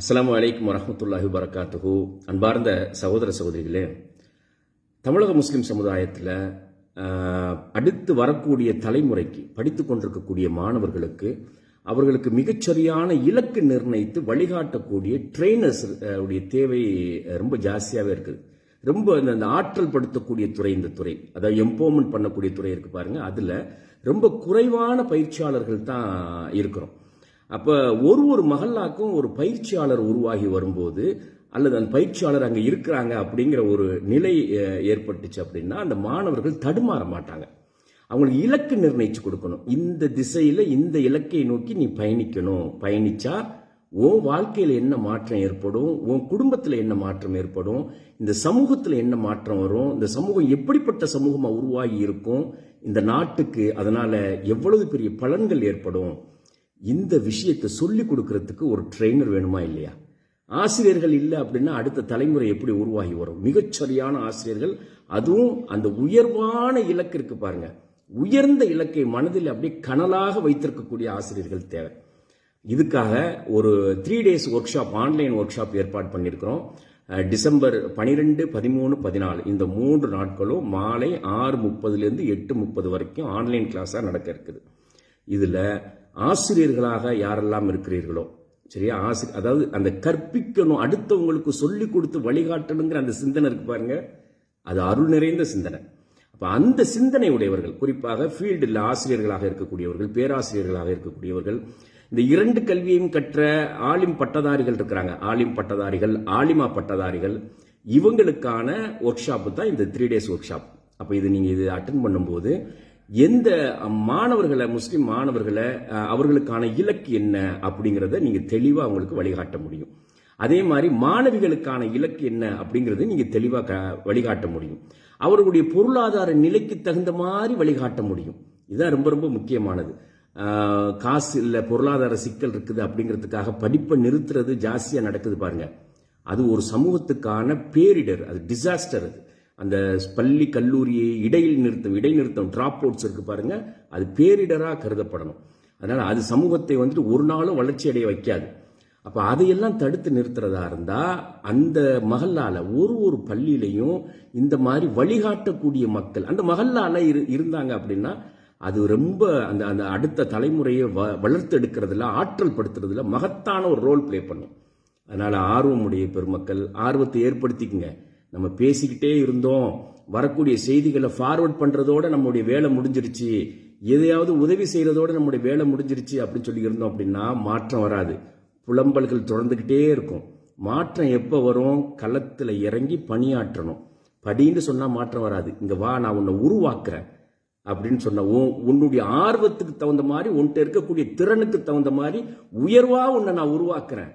அஸ்லாம் வலைக்கம் வரமத்துல்லாஹி வரகாத்துஹு அன்பார்ந்த சகோதர சகோதரிகளே தமிழக முஸ்லீம் சமுதாயத்தில் அடுத்து வரக்கூடிய தலைமுறைக்கு படித்து கொண்டிருக்கக்கூடிய மாணவர்களுக்கு அவர்களுக்கு மிகச்சரியான இலக்கு நிர்ணயித்து வழிகாட்டக்கூடிய ட்ரெயினர்ஸ் உடைய தேவை ரொம்ப ஜாஸ்தியாகவே இருக்குது. ரொம்ப இந்த ஆற்றல் படுத்தக்கூடிய துறை இந்த துறை. அதாவது எம்பவர்மெண்ட் பண்ணக்கூடிய துறை இருக்கு பாருங்க. அதில் ரொம்ப குறைவான பயிற்சியாளர்கள் தான் இருக்கிறோம். அப்போ ஒரு ஒரு மகல்லாக்கும் ஒரு பயிற்சியாளர் உருவாகி வரும்போது அல்லது அந்த பயிற்சியாளர் அங்கே இருக்கிறாங்க அப்படிங்கிற ஒரு நிலை ஏற்பட்டுச்சு அப்படின்னா அந்த மாணவர்கள் தடுமாற மாட்டாங்க. அவங்களுக்கு இலக்கு நிர்ணயிச்சு கொடுக்கணும். இந்த திசையில இந்த இலக்கை நோக்கி நீ பயணிக்கணும். பயணிச்சா உன் வாழ்க்கையில என்ன மாற்றம் ஏற்படும்? உன் குடும்பத்தில் என்ன மாற்றம் ஏற்படும்? இந்த சமூகத்தில் என்ன மாற்றம் வரும்? இந்த சமூகம் எப்படிப்பட்ட சமூகமாக உருவாகி இருக்கும்? இந்த நாட்டுக்கு அதனால எவ்வளவு பெரிய பலன்கள் ஏற்படும்? இந்த விஷயத்தை சொல்லி கொடுக்கறதுக்கு ஒரு ட்ரெயினர் வேணுமா இல்லையா? ஆசிரியர்கள் இல்லை அப்படின்னா அடுத்த தலைமுறை எப்படி உருவாகி வரும்? மிகச்சரியான ஆசிரியர்கள் அதுவும் அந்த உயர்வான இலக்கு இருக்கு பாருங்க. உயர்ந்த இலக்கை மனதில் அப்படியே கனலாக வைத்திருக்கக்கூடிய ஆசிரியர்கள் தேவை. இதுக்காக ஒரு three days workshop online workshop ஏற்பாடு பண்ணியிருக்கிறோம். டிசம்பர் பனிரெண்டு பதிமூணு பதினாலு. இந்த மூன்று நாட்களும் மாலை ஆறு முப்பதுலேருந்து எட்டு முப்பது வரைக்கும் ஆன்லைன் கிளாஸாக நடக்க இருக்குது. இதில் ஆசிரியர்களாக யாரெல்லாம் இருக்கிறீர்களோ சரியா? ஆசிரியர் அதாவது அந்த கற்பிக்கணும் அடுத்தவங்களுக்கு சொல்லி கொடுத்து வழிகாட்டணுங்கிற அந்த சிந்தனை இருக்கு பாருங்க. அது அருள் நிறைந்த சிந்தனை. அப்போ அந்த சிந்தனை உடையவர்கள் குறிப்பாக ஃபீல்டில் ஆசிரியர்களாக இருக்கக்கூடியவர்கள் பேராசிரியர்களாக இருக்கக்கூடியவர்கள் இந்த இரண்டு கல்வியையும் கற்ற ஆலிம் பட்டதாரிகள் இருக்கிறாங்க. ஆலிம் பட்டதாரிகள் ஆலிமா பட்டதாரிகள் இவங்களுக்கான ஒர்க் ஷாப் தான் இந்த த்ரீ டேஸ் ஒர்க் ஷாப் அப்போ இது நீங்கள் இது அட்டன் பண்ணும்போது எந்த மாணவர்களை முஸ்லீம் மாணவர்களை அவர்களுக்கான இலக்கு என்ன அப்படிங்கிறத நீங்க தெளிவாக அவங்களுக்கு வழிகாட்ட முடியும். அதே மாதிரி மாணவிகளுக்கான இலக்கு என்ன அப்படிங்கிறது நீங்க தெளிவாக வழிகாட்ட முடியும். அவர்களுடைய பொருளாதார நிலைக்கு தகுந்த மாதிரி வழிகாட்ட முடியும். இதுதான் ரொம்ப ரொம்ப முக்கியமானது. காசு இல்லை பொருளாதார சிக்கல் இருக்குது அப்படிங்கிறதுக்காக படிப்பை நிறுத்துறது ஜாஸ்தியாக நடக்குது பாருங்க. அது ஒரு சமூகத்துக்கான பேரிடர் அது டிசாஸ்டர் அது. அந்த பள்ளி கல்லூரியை இடையில் நிறுத்தம் இடைநிறுத்தம் டிராப் அவுட்ஸ் இருக்கு பாருங்க. அது பேரிடராக கருதப்படணும். அதனால் அது சமூகத்தை வந்துட்டு ஒரு நாளும் வளர்ச்சி அடைய வைக்காது. அப்போ அதையெல்லாம் தடுத்து நிறுத்துறதா இருந்தால் அந்த மகளால் ஒரு ஒரு பள்ளியிலையும் இந்த மாதிரி வழிகாட்டக்கூடிய மக்கள் அந்த மகளால் இரு இருந்தாங்க அப்படின்னா அது ரொம்ப அந்த அந்த அடுத்த தலைமுறையை வ- வளர்த்தெடுக்கிறதுல ஆற்றல் படுத்துறதுல மகத்தான ஒரு ரோல் ப்ளே பண்ணும். அதனால் ஆர்வமுடைய பெருமக்கள் ஆர்வத்தை ஏற்படுத்திக்கங்க. நம்ம பேசிக்கிட்டே இருந்தோம். வரக்கூடிய செய்திகளை ஃபார்வர்ட் பண்றதோட நம்மளுடைய வேலை முடிஞ்சிருச்சு. எதையாவது உதவி செய்யறதோட நம்மளுடைய வேலை முடிஞ்சிருச்சு அப்படின்னு சொல்லி இருந்தோம் அப்படின்னா மாற்றம் வராது. புலம்பல்கள் தொடர்ந்துக்கிட்டே இருக்கும். மாற்றம் எப்போ வரும்? களத்தில் இறங்கி பணியாற்றணும். படின்னு சொன்னால் மாற்றம் வராது. இங்கே வா நான் உன்னை உருவாக்குறேன் அப்படின்னு சொன்ன உன்னுடைய ஆர்வத்துக்கு தகுந்த மாதிரி உன்கிட்ட இருக்கக்கூடிய திறனுக்கு தகுந்த மாதிரி உயர்வாக உன்னை நான் உருவாக்குறேன்.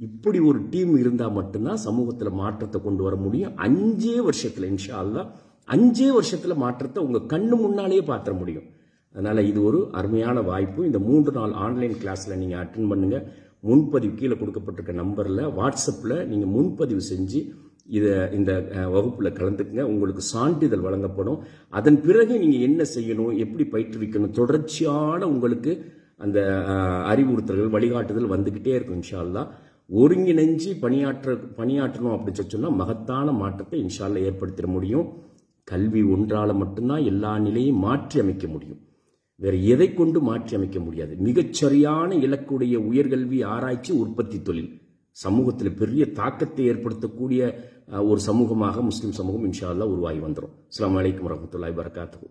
இப்படி ஒரு டீம் இருந்தால் மட்டும்தான் சமூகத்தில் மாற்றத்தை கொண்டு வர முடியும். அஞ்சே வருஷத்தில் இன்ஷா அல்லா அஞ்சே வருஷத்தில் மாற்றத்தை உங்கள் கண்ணு முன்னாலேயே பார்த்துட முடியும். அதனால் இது ஒரு அருமையான வாய்ப்பு. இந்த மூன்று நாள் ஆன்லைன் கிளாஸில் நீங்கள் அட்டன் பண்ணுங்கள் முன்பதிவு கீழே கொடுக்கப்பட்டிருக்க நம்பரில் வாட்ஸ்அப்பில் நீங்கள் முன்பதிவு செஞ்சு இதை இந்த வகுப்பில் கலந்துக்குங்க. உங்களுக்கு சான்றிதழ் வழங்கப்படும். அதன் பிறகு நீங்கள் என்ன செய்யணும் எப்படி பயிற்றுவிக்கணும் தொடர்ச்சியான உங்களுக்கு அந்த அறிவுறுத்தல்கள் வழிகாட்டுதல் வந்துக்கிட்டே இருக்கும் இன்ஷா ஒருங்கிணைஞ்சு பணியாற்ற பணியாற்றணும் அப்படின்னு சொன்னால் மகத்தான மாற்றத்தை இன்ஷால்ல ஏற்படுத்திட முடியும். கல்வி ஒன்றால் மட்டும்தான் எல்லா நிலையும் மாற்றி அமைக்க முடியும். வேற எதை கொண்டு மாற்றி அமைக்க முடியாது? மிகச்சரியான இலக்குடைய உயர்கல்வி ஆராய்ச்சி உற்பத்தி தொழில். சமூகத்தில் பெரிய தாக்கத்தை ஏற்படுத்தக்கூடிய ஒரு சமூகமாக முஸ்லீம் சமூகம் இன்ஷா அல்லா உருவாகி வந்துடும் அஸ்லாம் வலைக்கம் வரமத்துல்லாய் வரகாத்து